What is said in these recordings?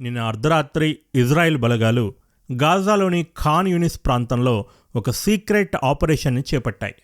నిన్న అర్ధరాత్రి ఇజ్రాయెల్ బలగాలు గాజాలోని ఖాన్ యూనిస్ ప్రాంతంలో ఒక సీక్రెట్ ఆపరేషన్ని చేపట్టాయి.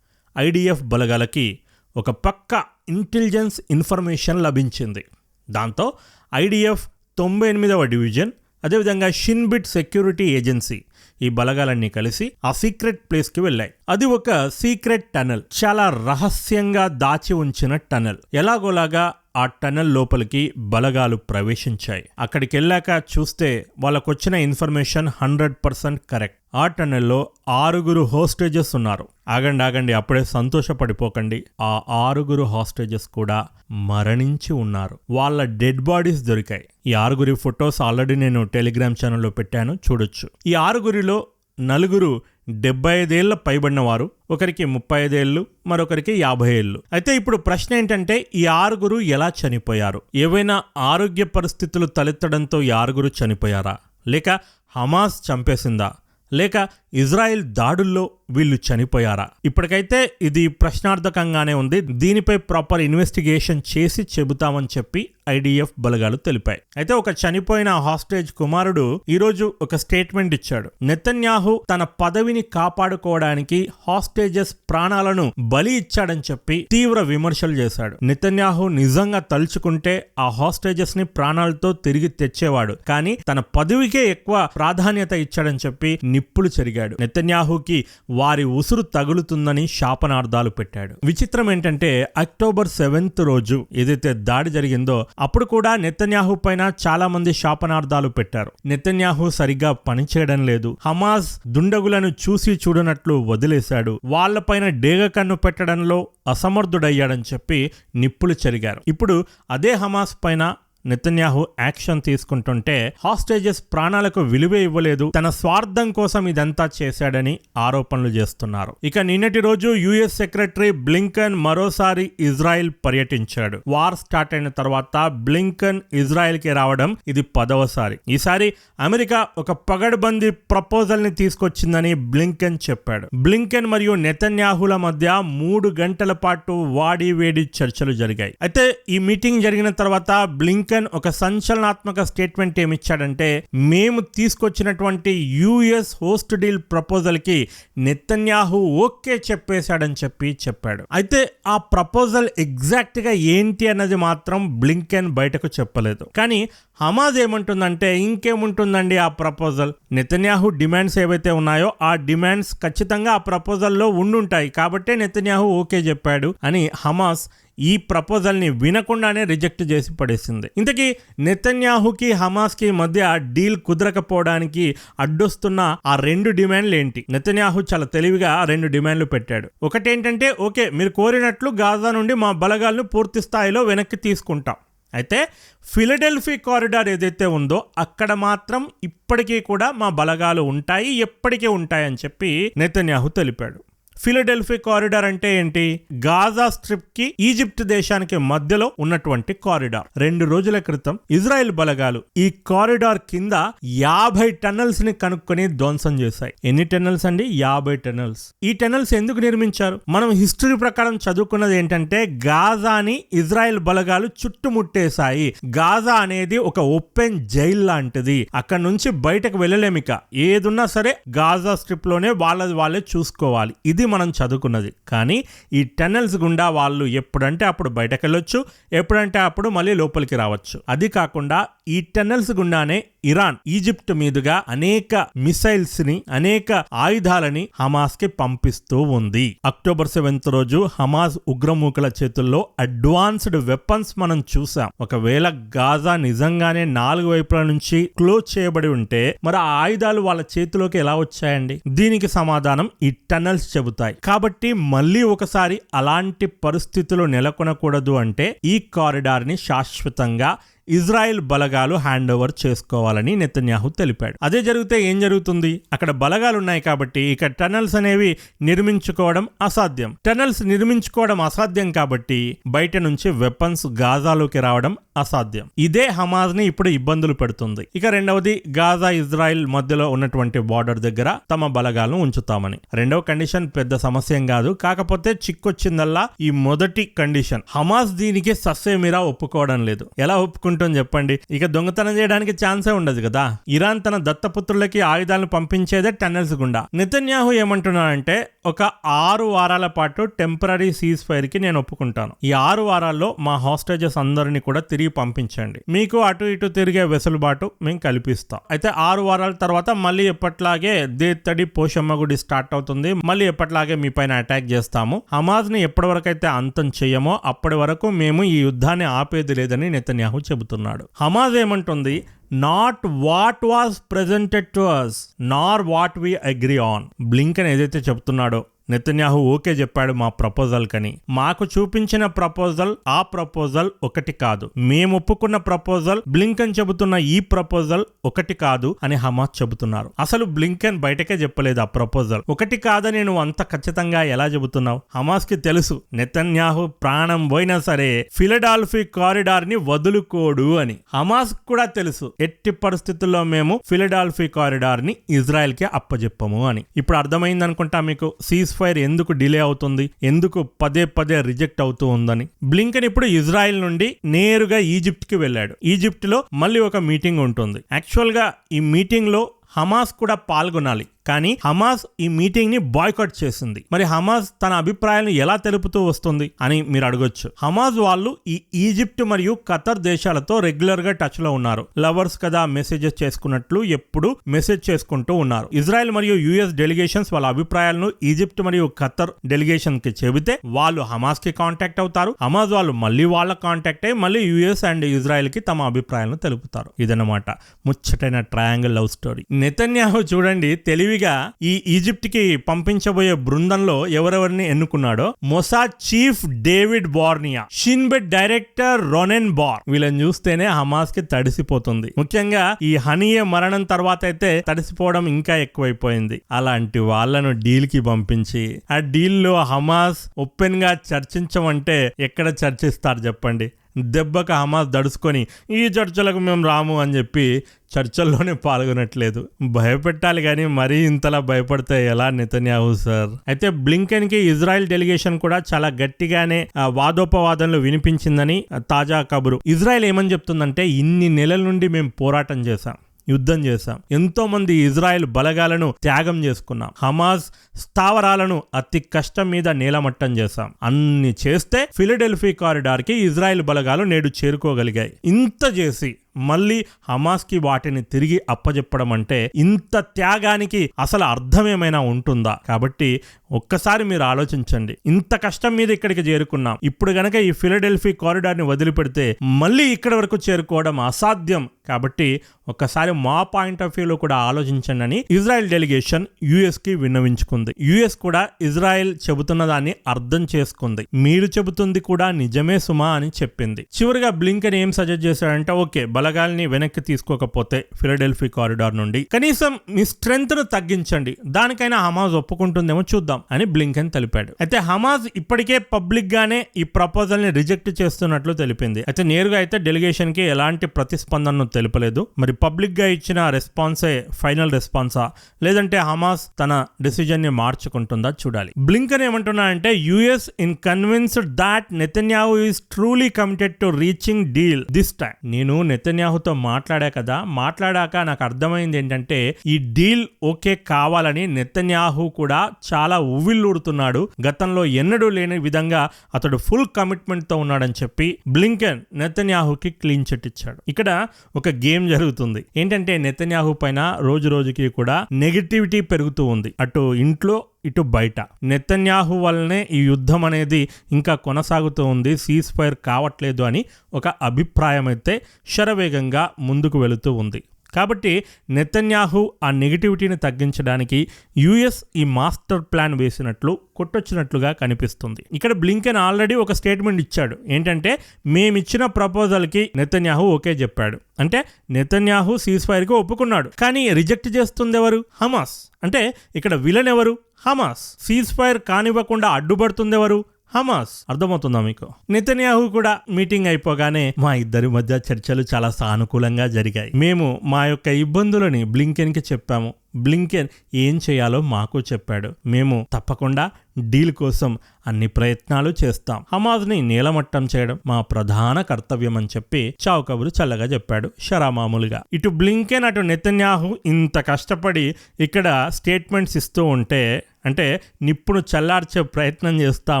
ఐడిఎఫ్ బలగాలకి ఒక పక్క ఇంటెలిజెన్స్ ఇన్ఫర్మేషన్ లభించింది. దాంతో ఐడిఎఫ్ తొంభై ఎనిమిదవ డివిజన్ అదేవిధంగా షిన్బిట్ సెక్యూరిటీ ఏజెన్సీ ఈ బలగాలన్నీ కలిసి ఆ సీక్రెట్ ప్లేస్కి వెళ్ళాయి. అది ఒక సీక్రెట్ టనల్ చాలా రహస్యంగా దాచి ఉంచిన టనల్. ఎలాగోలాగా ఆ టనల్ లోపలికి బలగాలు ప్రవేశించాయి. అక్కడికెళ్ళాక చూస్తే వాళ్ళకొచ్చిన ఇన్ఫర్మేషన్ హండ్రెడ్ పర్సెంట్ కరెక్ట్. ఆ టనల్లో ఆరుగురు హోస్టేజెస్ ఉన్నారు. ఆగండి ఆగండి అప్పుడే సంతోషపడిపోకండి. ఆ ఆరుగురు హాస్టేజెస్ కూడా మరణించి ఉన్నారు. వాళ్ళ డెడ్ బాడీస్ దొరికాయి. ఈ ఆరుగురి ఫొటోస్ ఆల్రెడీ నేను టెలిగ్రామ్ ఛానల్లో పెట్టాను చూడొచ్చు. ఈ ఆరుగురిలో నలుగురు డెబ్బై ఐదేళ్ళ పైబడిన వారు ఒకరికి ముప్పై ఐదేళ్ళు మరొకరికి యాభై ఏళ్ళు అయితే ఇప్పుడు ప్రశ్న ఏంటంటే ఈ ఆరుగురు ఎలా చనిపోయారు? ఏవైనా ఆరోగ్య పరిస్థితులు తలెత్తడంతో ఈ ఆరుగురు చనిపోయారా? లేక హమాస్ చంపేసిందా? లేక ఇజ్రాయెల్ దాడుల్లో వీళ్ళు చనిపోయారా? ఇప్పటికైతే ఇది ప్రశ్నార్థకంగానే ఉంది. దీనిపై ప్రాపర్ ఇన్వెస్టిగేషన్ చేసి చెబుతామని చెప్పి ఐడిఎఫ్ బలగాలు తెలిపాయి. అయితే ఒక చనిపోయిన హాస్టేజ్ కుమారుడు ఈరోజు ఒక స్టేట్మెంట్ ఇచ్చాడు. నెతన్యాహు తన పదవిని కాపాడుకోవడానికి హాస్టేజెస్ ప్రాణాలను బలి ఇచ్చాడని చెప్పి తీవ్ర విమర్శలు చేశాడు. నెతన్యాహు నిజంగా తలుచుకుంటే ఆ హాస్టేజెస్ని ప్రాణాలతో తిరిగి తెచ్చేవాడు. కానీ తన పదవికే ఎక్కువ ప్రాధాన్యత ఇచ్చాడని చెప్పి నిప్పులు చెరిగాడు నెతన్యాహుకి వారి ఉసురు తగులుతుందని శాపనార్థాలు పెట్టాడు. విచిత్రం ఏంటంటే అక్టోబర్ సెవెంత్ రోజు ఏదైతే దాడి జరిగిందో అప్పుడు కూడా నెతన్యాహు పైన చాలా మంది శాపనార్థాలు పెట్టారు. నెతన్యాహు సరిగ్గా పనిచేయడం లేదు. హమాస్ దుండగులను చూసి చూడనట్లు వదిలేశాడు. వాళ్ళపైన డేగ కన్ను పెట్టడంలో అసమర్థుడయ్యాడని చెప్పి నిప్పులు చెరిగారు. ఇప్పుడు అదే హమాస్ పైన నెతన్యాహు యాక్షన్ తీసుకుంటుంటే హాస్టేజెస్ ప్రాణాలకు విలువ ఇవ్వలేదు. తన స్వార్థం కోసం ఇదంతా చేశాడని ఆరోపణలు చేస్తున్నారు. ఇక నిన్నటి రోజు యుఎస్ సెక్రటరీ బ్లింకన్ మరోసారి ఇజ్రాయెల్ పర్యటించాడు. వార్ స్టార్ట్ అయిన తర్వాత బ్లింకన్ ఇజ్రాయెల్కి రావడం ఇది పదవసారి. ఈసారి అమెరికా ఒక పగడ్బందీ ప్రపోజల్ని తీసుకొచ్చిందని బ్లింకన్ చెప్పాడు. బ్లింకన్ మరియు నెతన్యాహుల మధ్య మూడు గంటల పాటు వాడి వేడి చర్చలు జరిగాయి. అయితే ఈ మీటింగ్ జరిగిన తర్వాత బ్లింకన్ ఒక సంచలనాత్మక స్టేట్మెంట్ ఏమిచ్చాడంటే మేము తీసుకొచ్చినటువంటి యుఎస్ హోస్ట్ డీల్ ప్రపోజల్కి నెతన్యాహు ఓకే చెప్పేశాడని చెప్పి చెప్పాడు. అయితే ఆ ప్రపోజల్ ఎగ్జాక్ట్గా ఏంటి అన్నది మాత్రం బ్లింకెన్ బయటకు చెప్పలేదు. కానీ హమాజ్ ఏమంటుందంటే ఇంకేముంటుందండి ఆ ప్రపోజల్? నెతన్యాహు డిమాండ్స్ ఏవైతే ఉన్నాయో ఆ డిమాండ్స్ ఖచ్చితంగా ఆ ప్రపోజల్లో ఉండుంటాయి. కాబట్టే నెతన్యాహు ఓకే చెప్పాడు అని హమాస్ ఈ ప్రపోజల్ని వినకుండానే రిజెక్ట్ చేసి పడేసింది. ఇంతకీ నెతన్యాహుకి హమాస్కి మధ్య డీల్ కుదరకపోవడానికి అడ్డొస్తున్న ఆ రెండు డిమాండ్లు ఏంటి? నెతన్యాహు చాలా తెలివిగా రెండు డిమాండ్లు పెట్టాడు. ఒకటేంటంటే ఓకే మీరు కోరినట్లు గాజా నుండి మా బలగాలను పూర్తి స్థాయిలో వెనక్కి తీసుకుంటాం. అయితే ఫిలడెల్ఫీ కారిడార్ ఏదైతే ఉందో అక్కడ మాత్రం ఇప్పటికీ కూడా మా బలగాలు ఉంటాయి ఎప్పటికీ ఉంటాయని చెప్పి నెతన్యాహు తెలిపాడు. ఫిలడెల్ఫీ కారిడార్ అంటే ఏంటి? గాజా స్ట్రిప్కి ఈజిప్ట్ దేశానికి మధ్యలో ఉన్నటువంటి కారిడార్. రెండు రోజుల క్రితం ఇజ్రాయెల్ బలగాలు ఈ కారిడార్ కింద యాభై టన్నల్స్ని కనుక్కొని ధ్వంసం చేశాయి. ఎన్ని టన్నల్స్ అండి? యాభై టన్నల్స్. ఈ టన్నల్స్ ఎందుకు నిర్మించారు? మనం హిస్టరీ ప్రకారం చదువుకున్నది ఏంటంటే గాజాని ఇజ్రాయెల్ బలగాలు చుట్టుముట్టేశాయి. గాజా అనేది ఒక ఓపెన్ జైల్ లాంటిది. అక్కడ నుంచి బయటకు వెళ్ళలేమిక ఏదున్నా సరే గాజా స్ట్రిప్లోనే వాళ్ళది వాళ్ళే చూసుకోవాలి. ఇది మనం చదువుకున్నది. కానీ ఈ టన్నెల్స్ గుండా వాళ్ళు ఎప్పుడంటే అప్పుడు బయటకెళ్ళొచ్చు ఎప్పుడంటే అప్పుడు మళ్ళీ లోపలికి రావచ్చు. అది కాకుండా ఈ టన్నెల్స్ గుండానే ఇరాన్ ఈజిప్ట్ మీదుగా అనేక మిసైల్స్ని అనేక ఆయుధాలని హమాస్కి పంపిస్తూ ఉంది. అక్టోబర్ సెవెంత్ రోజు హమాస్ ఉగ్రమూకల చేతుల్లో అడ్వాన్స్డ్ వెపన్స్ మనం చూసాం ఒకవేళ గాజా నిజంగానే నాలుగు వైపుల నుంచి క్లోజ్ చేయబడి ఉంటే మరి ఆ ఆయుధాలు వాళ్ళ చేతిలోకి ఎలా వచ్చాయండి? దీనికి సమాధానం ఈ టన్నల్స్ చెబుతాయి. కాబట్టి మళ్ళీ ఒకసారి అలాంటి పరిస్థితులు నెలకొనకూడదు అంటే ఈ కారిడార్ని శాశ్వతంగా ఇజ్రాయెల్ బలగాలు హ్యాండ్ ఓవర్ చేసుకోవాలని నెతన్యాహు తెలిపాడు. అదే జరిగితే ఏం జరుగుతుంది? అక్కడ బలగాలు ఉన్నాయి కాబట్టి ఇక టనల్స్ అనేవి నిర్మించుకోవడం అసాధ్యం. టనల్స్ నిర్మించుకోవడం అసాధ్యం కాబట్టి బయట నుంచి వెపన్స్ గాజాలోకి రావడం అసాధ్యం. ఇదే హమాజ్ని ఇప్పుడు ఇబ్బందులు పెడుతుంది. ఇక రెండవది గాజా ఇజ్రాయెల్ మధ్యలో ఉన్నటువంటి బార్డర్ దగ్గర తమ బలగాలను ఉంచుతామని. రెండవ కండిషన్ పెద్ద సమస్య కాదు. కాకపోతే చిక్కొచ్చిందల్లా ఈ మొదటి కండిషన్. హమాజ్ దీనికి సస్సేమిరా ఒప్పుకోవడం లేదు. ఎలా ఒప్పుకుంటుంది ఎందుకుంటుంది చెప్పండి. ఇక దొంగతనం చేయడానికి ఛాన్సే ఉండదు కదా. ఇరాన్ తన దత్తపుత్రులకి ఆయుధాలను పంపించేదే టన్నెల్స్ గుండా. నితన్యాహు ఏమంటున్నాడంటే ఒక ఆరు వారాల పాటు టెంపరీ సీజ్ ఫైర్కి నేను ఒప్పుకుంటాను. ఈ ఆరు వారాల్లో మా హాస్టేజెస్ అందరినీ కూడా తిరిగి పంపించండి. మీకు అటు ఇటు తిరిగే వెసులుబాటు మేము కల్పిస్తాం. అయితే ఆరు వారాల తర్వాత మళ్ళీ ఎప్పట్లాగే దేత్తడి పోషమ్మ గుడి స్టార్ట్ అవుతుంది. మళ్ళీ ఎప్పట్లాగే మీ పైన అటాక్ చేస్తాము. హమాజ్ని ఎప్పటి వరకు అయితే అంతం చేయమో అప్పటి వరకు మేము ఈ యుద్ధాన్ని ఆపేది లేదని నెతన్యాహు చెబుతున్నాడు హమాజ్ ఏమంటుంది? Not what was presented to us nor what we agree on Blinken ఏదైతే చెప్తున్నాడో నెతన్యాహు ఓకే చెప్పాడు మా ప్రపోజల్ కని. మాకు చూపించిన ప్రపోజల్ ఆ ప్రపోజల్ ఒకటి కాదు. మేము ఒప్పుకున్న ప్రపోజల్ బ్లింకన్ చెబుతున్న ఈ ప్రపోజల్ ఒకటి కాదు అని హమాస్ చెబుతున్నారు. అసలు బ్లింకన్ బయటకే చెప్పలేదు ఆ ప్రపోజల్ ఒకటి కాదని నువ్వు అంత ఖచ్చితంగా ఎలా చెబుతున్నావు? హమాస్కి తెలుసు నెతన్యాహు ప్రాణం పోయినా సరే ఫిలడాల్ఫీ కారిడార్ని వదులుకోడు అని. హమాస్ కూడా తెలుసు ఎట్టి పరిస్థితుల్లో మేము ఫిలడాల్ఫీ కారిడార్ని ఇజ్రాయెల్కి అప్పజెప్పము అని. ఇప్పుడు అర్థమైంది అనుకుంటా మీకు సీస్ ఫైర్ ఎందుకు డిలే అవుతుంది? ఎందుకు పదే పదే రిజెక్ట్ అవుతూ ఉందని. బ్లింకన్ ఇప్పుడు ఇజ్రాయెల్ నుండి నేరుగా ఈజిప్ట్కి వెళ్ళాడు. ఈజిప్ట్లో మళ్ళీ ఒక మీటింగ్ ఉంటుంది. యాక్చువల్గా ఈ మీటింగ్లో హమాస్ కూడా పాల్గొనాలి. కానీ హమాస్ ఈ మీటింగ్ని బాయ్కట్ చేసింది. మరి హమాస్ తన అభిప్రాయాలను ఎలా తెలుపుతూ వస్తుంది అని మీరు అడగొచ్చు. హమాస్ వాళ్ళు ఈ ఈజిప్ట్ మరియు ఖతర్ దేశాలతో రెగ్యులర్గా టచ్లో ఉన్నారు. లవర్స్ కదా మెసేజెస్ చేసుకున్నట్లు ఎప్పుడు మెసేజ్ చేసుకుంటూ ఉన్నారు. ఇజ్రాయెల్ మరియు యుఎస్ డెలిగేషన్స్ వాళ్ళ అభిప్రాయాలను ఈజిప్ట్ మరియు ఖతర్ డెలిగేషన్కి చెబితే వాళ్ళు హమాస్కి కాంటాక్ట్ అవుతారు. హమాస్ వాళ్ళు మళ్ళీ వాళ్ళ కాంటాక్ట్ అయ్యి మళ్ళీ యుఎస్ అండ్ ఇజ్రాయెల్కి తమ అభిప్రాయాలను తెలుపుతారు. ఇదన్నమాట ముచ్చటైన ట్రయాంగిల్ లవ్ స్టోరీ. నెతన్యాహు చూడండి తెలివి తెలివిగా ఈ ఈజిప్ట్కి పంపించబోయే బృందంలో ఎవరెవరిని ఎన్నుకున్నాడో? Mossad chief David Barnea Shin Bet director Ronen Bar. వీళ్ళని చూస్తేనే హమాస్కి తడిసిపోతుంది. ముఖ్యంగా ఈ హనీయే మరణం తర్వాత అయితే తడిసిపోవడం ఇంకా ఎక్కువైపోయింది. అలాంటి వాళ్ళను డీల్కి పంపించి ఆ డీల్లో హమాస్ ఓపెన్గా చర్చించమంటే ఎక్కడ చర్చిస్తారు చెప్పండి? దెబ్బకు హమాస్ దడుచుకొని ఈ చర్చలకు మేము రాము అని చెప్పి చర్చల్లోనే పాల్గొనట్లేదు. భయపెట్టాలి కానీ మరీ ఇంతలా భయపడితే ఎలా నెతన్యాహు సార్? అయితే బ్లింకెన్కి ఇజ్రాయెల్ డెలిగేషన్ కూడా చాలా గట్టిగానే ఆ, వాదోపవాదనలు వినిపించిందని తాజా కబురు. ఇజ్రాయెల్ ఏమని చెప్తుందంటే ఇన్ని నెలల నుండి మేము పోరాటం చేశాం. యుద్ధం చేశాం. ఎంతో మంది ఇజ్రాయెల్ బలగాలను త్యాగం చేసుకున్నాం. హమాజ్ స్థావరాలను అతి కష్టం మీద నేలమట్టం చేశాం. అన్ని చేస్తే ఫిలడెల్ఫీ కారిడార్కి ఇజ్రాయెల్ బలగాలు నేడు చేరుకోగలిగాయి. ఇంత చేసి మళ్ళీ హమాస్కి వాటిని తిరిగి అప్పజెప్పడం అంటే ఇంత త్యాగానికి అసలు అర్థం ఏమైనా ఉంటుందా? కాబట్టి ఒక్కసారి మీరు ఆలోచించండి. ఇంత కష్టం మీద ఇక్కడికి చేరుకున్నాం. ఇప్పుడు గనక ఈ ఫిలడెల్ఫీ కారిడార్ని వదిలిపెడితే మళ్ళీ ఇక్కడ వరకు చేరుకోవడం అసాధ్యం. కాబట్టి ఒక్కసారి మా పాయింట్ ఆఫ్ వ్యూలో కూడా ఆలోచించండి అని ఇజ్రాయెల్ డెలిగేషన్ యుఎస్కి విన్నవించుకుంది. యుఎస్ కూడా ఇజ్రాయెల్ చెబుతున్న దాన్ని అర్థం చేసుకుంది. మీరు చెబుతుంది కూడా నిజమే సుమా అని చెప్పింది. చివరిగా బ్లింకన్ ఏం సజెస్ట్ చేశాడంటే ఓకే బలగాల్ని వెనక్కి తీసుకోకపోతే ఫిలడెల్ఫీ కారిడార్ నుండి కనీసం మీ స్ట్రెంత్ను తగ్గించండి. దానికైనా హమాజ్ ఒప్పుకుంటుందేమో చూద్దాం అని బ్లింకెన్ తెలిపాడు. అయితే హమాజ్ ఇప్పటికే పబ్లిక్ గానే ఈ ప్రపోజల్ని రిజెక్ట్ చేస్తున్నట్లు తెలిపింది. అయితే నేరుగా అయితే డెలిగేషన్కి ఎలాంటి ప్రతిస్పందనను తెలుపలేదు. మరి పబ్లిక్గా ఇచ్చిన రెస్పాన్సే ఫైనల్ రెస్పాన్సా? లేదంటే హమాస్ తన డిసిజన్ని మార్చుకుంటుందా చూడాలి. బ్లింకన్ ఏమంటున్నా అంటే US is convinced that Netanyahu is truly committed to reaching deal this time నేను నెతన్యాహుతో మాట్లాడా కదా మాట్లాడాక నాకు అర్థమైంది ఏంటంటే ఈ డీల్ ఓకే కావాలని నెతన్యాహు కూడా చాలా ఉవ్విల్లూడుతున్నాడు గతంలో ఎన్నడూ లేని విధంగా అతడు ఫుల్ కమిట్మెంట్తో ఉన్నాడని చెప్పి బ్లింకెన్ నెతన్యాహుకి క్లీన్ చిట్ ఇచ్చాడు. ఇక్కడ ఒక గేమ్ జరుగుతుంది. ఏంటంటే నెతన్యాహు పైన రోజు రోజుకి కూడా నెగటివిటీ పెరుగుతూ ఉంది. అటు ఇంట్లో ఇటు బయట. నెతన్యాహు వల్లనే ఈ యుద్ధం అనేది ఇంకా కొనసాగుతూ ఉంది. సీజ్ ఫైర్ కావట్లేదు అని ఒక అభిప్రాయం అయితే శరవేగంగా ముందుకు వెళుతూ ఉంది. కాబట్టి నెతన్యాహు ఆ నెగిటివిటీని తగ్గించడానికి యుఎస్ ఈ మాస్టర్ ప్లాన్ వేసినట్లు కొట్టొచ్చినట్లుగా కనిపిస్తుంది. ఇక్కడ బ్లింకెన్ ఆల్రెడీ ఒక స్టేట్మెంట్ ఇచ్చాడు. ఏంటంటే మేమిచ్చిన ప్రపోజల్కి నెతన్యాహు ఓకే చెప్పాడు. అంటే నెతన్యాహు సీజ్ ఫైర్కి ఒప్పుకున్నాడు. కానీ రిజెక్ట్ చేస్తుంది ఎవరు హమాస్. అంటే ఇక్కడ విలన్ ఎవరు? హమాస్. సీజ్ ఫైర్ కానివ్వకుండా అడ్డుపడుతుంది ఎవరు హమాస్. అర్థమవుతుందా మీకు? నితన్యాహు కూడా మీటింగ్ అయిపోగానే మా ఇద్దరి మధ్య చర్చలు చాలా సానుకూలంగా జరిగాయి. మేము మా యొక్క ఇబ్బందులని బ్లింకెన్కి చెప్పాము. బ్లింకెన్ ఏం చేయాలో మాకు చెప్పాడు. మేము తప్పకుండా డీల్ కోసం అన్ని ప్రయత్నాలు చేస్తాం. హమాజ్ని నీలమట్టం చేయడం మా ప్రధాన కర్తవ్యం అని చెప్పి చావుకబురు చల్లగా చెప్పాడు షరామామూలుగా ఇటు బ్లింకెన్ అటు నెతన్యాహు ఇంత కష్టపడి ఇక్కడ స్టేట్మెంట్స్ ఇస్తూ ఉంటే అంటే నిప్పును చల్లార్చే ప్రయత్నం చేస్తూ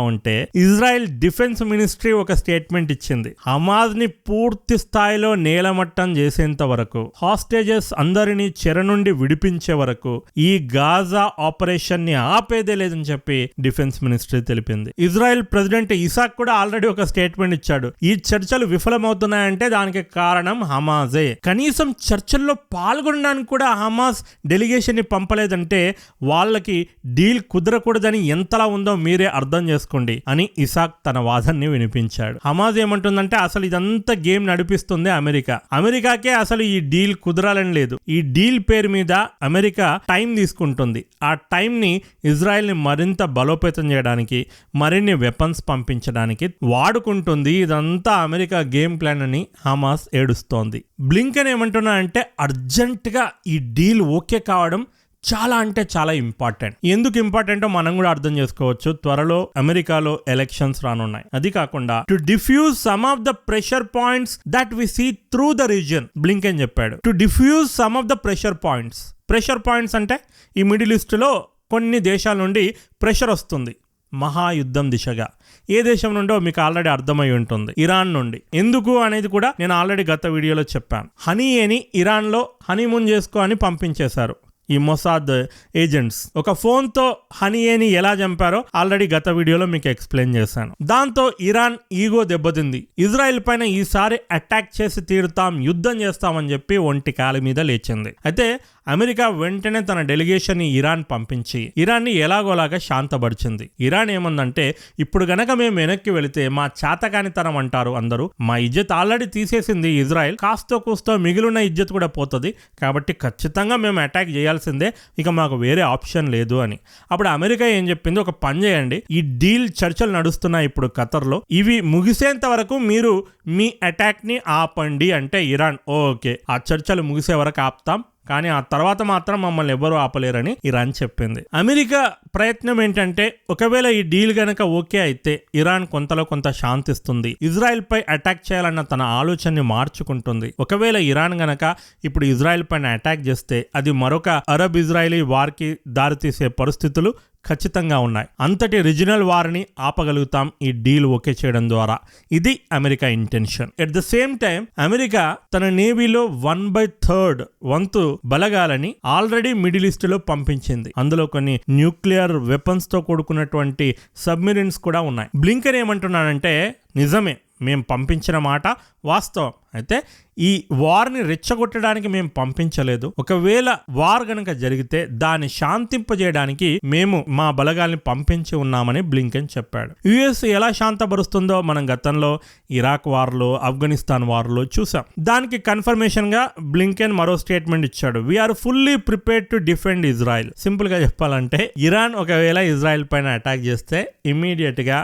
ఉంటే ఇజ్రాయెల్ డిఫెన్స్ మినిస్ట్రీ ఒక స్టేట్మెంట్ ఇచ్చింది. హమాజ్ని పూర్తి స్థాయిలో నేలమట్టం చేసేంత వరకు హాస్టేజెస్ అందరినీ చెర నుండి విడిపించే వరకు ఈ గాజా ఆపరేషన్ని ఆపేదే లేదని చెప్పి డిఫెన్స్ మినిస్ట్రీ తెలిపింది. ఇజ్రాయెల్ ప్రెసిడెంట్ ఇసాక్ కూడా ఆల్రెడీ ఒక స్టేట్మెంట్ ఇచ్చాడు. ఈ చర్చలు విఫలమవుతున్నాయంటే దానికి కారణం హమాజే. కనీసం చర్చల్లో పాల్గొనడానికి కూడా హమాస్ డెలిగేషన్ని పంపలేదంటే వాళ్ళకి డీల్ కుదరకూడదని ఎంతలా ఉందో మీరే అర్థం చేసుకోండి అని ఇసాక్ తన వాదన్ని వినిపించాడు. హమాజ్ ఏమంటుందంటే అసలు ఇదంతా గేమ్ నడిపిస్తుంది అమెరికా. అమెరికాకే అసలు ఈ డీల్ కుదరాలని లేదు. ఈ డీల్ పేరు మీద అమెరికా టైం తీసుకుంటుంది. ఆ టైంని ఇజ్రాయెల్ని మరింత బలోపేతం చేయడానికి మరిన్ని వెపన్స్ పంపించడానికి వాడుకుంటుంది. ఇదంతా అమెరికా గేమ్ ప్లాన్ అని హమాస్ ఏడుస్తోంది. బ్లింకన్ ఏమంటున్నా అంటే అర్జెంటుగా ఈ డీల్ ఓకే కావడం చాలా అంటే చాలా ఇంపార్టెంట్ ఎందుకు ఇంపార్టెంటో మనం కూడా అర్థం చేసుకోవచ్చు. త్వరలో అమెరికాలో ఎలక్షన్స్ రానున్నాయి. అది కాకుండా to defuse some of the pressure points that we see through the region Blinken అని చెప్పాడు. To defuse some of the pressure points pressure points అంటే ఈ మిడిల్ ఈస్ట్లో కొన్ని దేశాల నుండి ప్రెషర్ వస్తుంది. మహాయుద్ధం దిశగా. ఏ దేశం నుండో మీకు ఆల్రెడీ అర్థమై ఉంటుంది. ఇరాన్ నుండి. ఎందుకు అనేది కూడా నేను ఆల్రెడీ గత వీడియోలో చెప్పాను. హనీ అని ఇరాన్లో హనీమూన్ చేసుకో అని పంపించేశారు. ఈ మొసాద్ ఏజెంట్స్ ఒక ఫోన్తో హనీయేని ఎలా చంపారో ఆల్రెడీ గత వీడియోలో మీకు ఎక్స్ప్లెయిన్ చేశాను. దాంతో ఇరాన్ ఈగో దెబ్బతింది. ఇజ్రాయెల్ పైన ఈసారి అటాక్ చేసి తీరుతాం యుద్ధం చేస్తామని చెప్పి ఒంటి కాలి మీద లేచింది. అయితే అమెరికా వెంటనే తన డెలిగేషన్ ఇరాన్ పంపించి ఇరాన్ని ఎలాగోలాగా శాంతపరిచింది. ఇరాన్ ఏమందంటే ఇప్పుడు గనక మేము వెనక్కి వెళితే మా చేతకానితనం అంటారు అందరూ. మా ఇజ్జత్ ఆల్రెడీ తీసేసింది ఇజ్రాయెల్. కాస్తో కూస్తో మిగిలిన ఇజ్జత్ కూడా పోతుంది. కాబట్టి ఖచ్చితంగా మేము అటాక్ చేయాలి చేయాల్సిందే. ఇక మాకు వేరే ఆప్షన్ లేదు అని. అప్పుడు అమెరికా ఏం చెప్పింది? ఒక పని చేయండి. ఈ డీల్ చర్చలు నడుస్తున్నాయి ఇప్పుడు ఖతర్లో. ఇవి ముగిసేంత వరకు మీరు మీ అటాక్ని ఆపండి అంటే ఇరాన్. ఓకే. ఆ చర్చలు ముగిసే వరకు ఆపుతాం. కానీ ఆ తర్వాత మాత్రం మమ్మల్ని ఎవరూ ఆపలేరని ఇరాన్ చెప్పింది. అమెరికా ప్రయత్నం ఏంటంటే ఒకవేళ ఈ డీల్ గనక ఓకే అయితే ఇరాన్ కొంతలో కొంత శాంతిస్తుంది. ఇజ్రాయెల్ పై అటాక్ చేయాలన్న తన ఆలోచనని మార్చుకుంటుంది. ఒకవేళ ఇరాన్ గనక ఇప్పుడు ఇజ్రాయెల్ పైన అటాక్ చేస్తే అది మరొక అరబ్ ఇజ్రాయలీ వార్కి దారితీసే పరిస్థితులు ఖచ్చితంగా ఉన్నాయి. అంతటి రిజినల్ వారిని ఆపగలుగుతాం ఈ డీల్ ఓకే చేయడం ద్వారా. ఇది America intention at the same time America తన నేవీలో వన్ బై థర్డ్ వంతు బలగాలని ఆల్రెడీ మిడిల్ ఈస్ట్లో పంపించింది. అందులో కొన్ని న్యూక్లియర్ వెపన్స్తో కూడుకున్నటువంటి సబ్మెరీన్స్ కూడా ఉన్నాయి. బ్లింకర్ ఏమంటున్నాడంటే నిజమే మేము పంపించిన మాట వాస్తవం. అయితే ఈ వార్ని రెచ్చగొట్టడానికి మేము పంపించలేదు. ఒకవేళ వార్ గనక జరిగితే దాన్ని శాంతింపజేయడానికి మేము మా బలగాల్ని పంపించి ఉన్నామని బ్లింకెన్ చెప్పాడు. యుఎస్ ఎలా శాంతపరుస్తుందో మనం గతంలో ఇరాక్ వార్లో ఆఫ్ఘనిస్తాన్ వార్లో చూసాం. దానికి కన్ఫర్మేషన్గా బ్లింకెన్ మరో స్టేట్మెంట్ ఇచ్చాడు. We are fully prepared to defend Israel సింపుల్గా చెప్పాలంటే ఇరాన్ ఒకవేళ ఇజ్రాయెల్ పైన అటాక్ చేస్తే ఇమీడియట్గా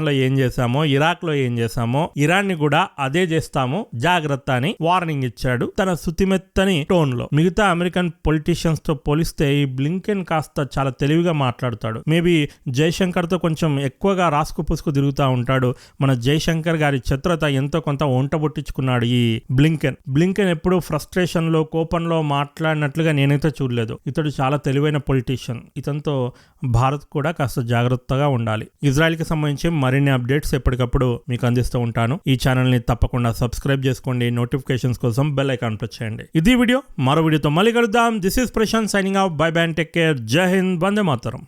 గా ఏం చేశామో ఇరాక్లో ఏం చేశామో ఇరాన్ని కూడా అదే చేస్తాము జాగ్రత్త అని వార్నింగ్ ఇచ్చాడు తన శుతిమెత్తని టోన్లో మిగతా అమెరికన్ పొలిటీషియన్స్తో పోలిస్తే ఈ బ్లింకెన్ కాస్త చాలా తెలివిగా మాట్లాడతాడు. మేబీ జయశంకర్తో కొంచెం ఎక్కువగా రాసుకు పుసుకు తిరుగుతూ ఉంటాడు. మన జయశంకర్ గారి చిత్రత ఎంతో కొంత ఒంటబొట్టించుకున్నాడు ఈ బ్లింకెన్. బ్లింకెన్ ఎప్పుడు ఫ్రస్ట్రేషన్లో కోపంలో మాట్లాడినట్లుగా నేనైతే చూడలేదు. ఇతడు చాలా తెలివైన పొలిటీషియన్. ఇతనితో భారత్ కూడా కాస్త జాగ్రత్తగా ఉండాలి. ఇజ్రాయెల్కి సంబంధించి మరిన్ని అప్డేట్స్ ఎప్పటికప్పుడు మీకు చేస్తూ ఉంటాను. ఈ ఛానల్ని తప్పకుండా సబ్స్క్రైబ్ చేసుకోండి. నోటిఫికేషన్స్ కోసం బెల్ ఐకాన్ ప్రెస్ చేయండి. ఇది వీడియో. మరో వీడియోతో మళ్ళీ కలుద్దాం. This is Prashanth signing off bye ban take care Jai Hind Vande Mataram